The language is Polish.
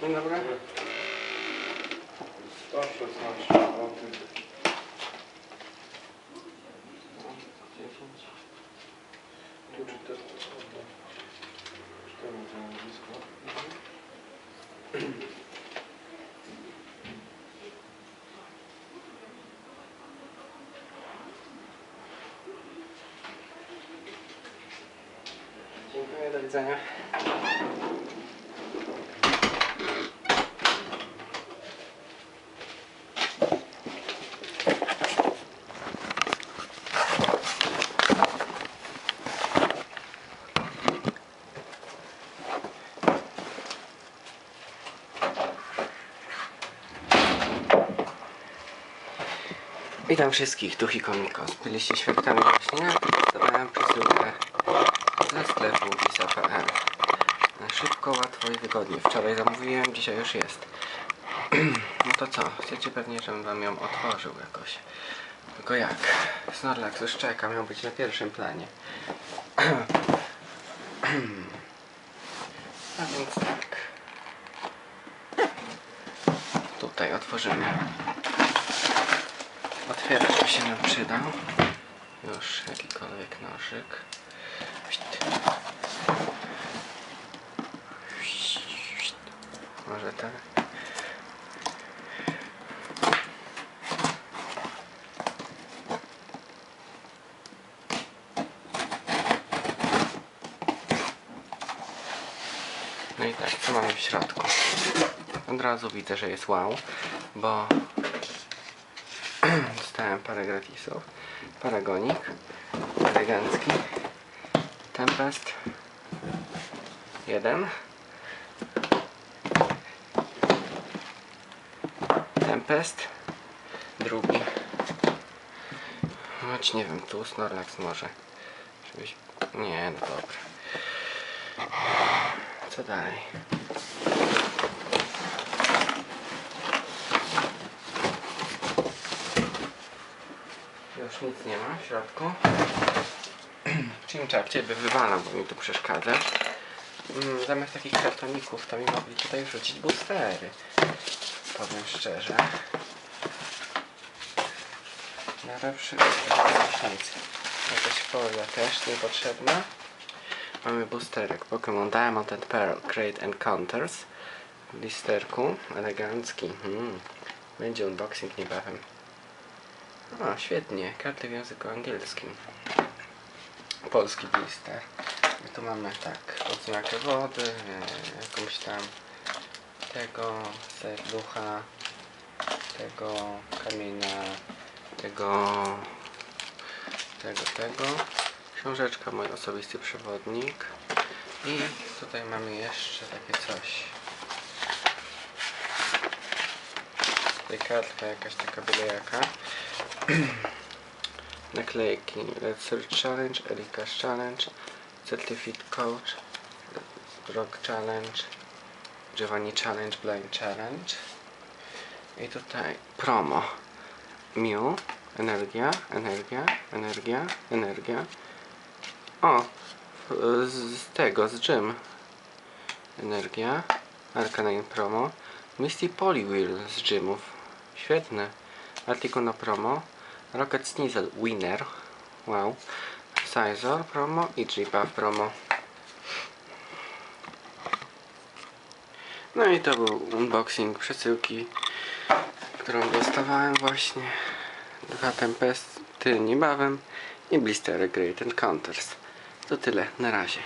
Dzień dobry. 116 zł. 10. Tu czy też? Cztery to nazwisko. Dziękuję, do widzenia. Witam wszystkich, tu Hikomikos. Byliście świadkami właśnie, zadałem przesyłkę ze sklepu isa.pl Na szybko, łatwo i wygodnie. Wczoraj zamówiłem, dzisiaj już jest. No to co? Chcecie pewnie, żebym wam ją otworzył jakoś. Tylko jak? Snorlax już czeka, miał być na pierwszym planie. A więc tak. Tutaj otworzymy. Otwieracz by się nam przydał. Już jakikolwiek nożyk. Może tak. No i tak, co mamy w środku? Od razu widzę, że jest wow, bo dostałem parę gratisów. Paragonik elegancki. Tempest. Jeden. Tempest. Drugi. Choć nie wiem, tu Snorlax może. Żebyś... Nie, no dobra. Co dalej? Już nic nie ma w środku. Czymczak ciebie wywalam, bo mi tu przeszkadza. Mm, Zamiast takich kartoników to mi mogli tutaj wrzucić boostery. Powiem szczerze. Najlepszy nic. Jakaś folia też niepotrzebna. Mamy boosterek Pokémon Diamond and Pearl Great Encounters w blisterku. Elegancki. Mm. Będzie unboxing niebawem. O, świetnie. Karty w języku angielskim. Polski blister. I tu mamy tak, odznakę wody, jakąś tam tego serducha, tego kamienia, tego, tego, tego. Książeczka, mój osobisty przewodnik. I tutaj mamy jeszcze takie coś. Tutaj kartka jakaś taka byle jaka. Naklejki Let's Search Challenge, Erika's Challenge, Certificate Coach, Rock Challenge, Giovanni Challenge, Blind Challenge. I tutaj promo. Mew, energia, energia, energia, energia. O, z, tego, z Gym. Energia, Arcanine promo. Misty Poliwheel z Gymów. Świetne. Articuno promo. Rocket Sneasel Winner. Wow. Sizor promo i Jigglypuff promo. No i to był unboxing przesyłki, którą dostawałem właśnie. Dwa tempesty niebawem i blistery Great Encounters. To tyle, na razie.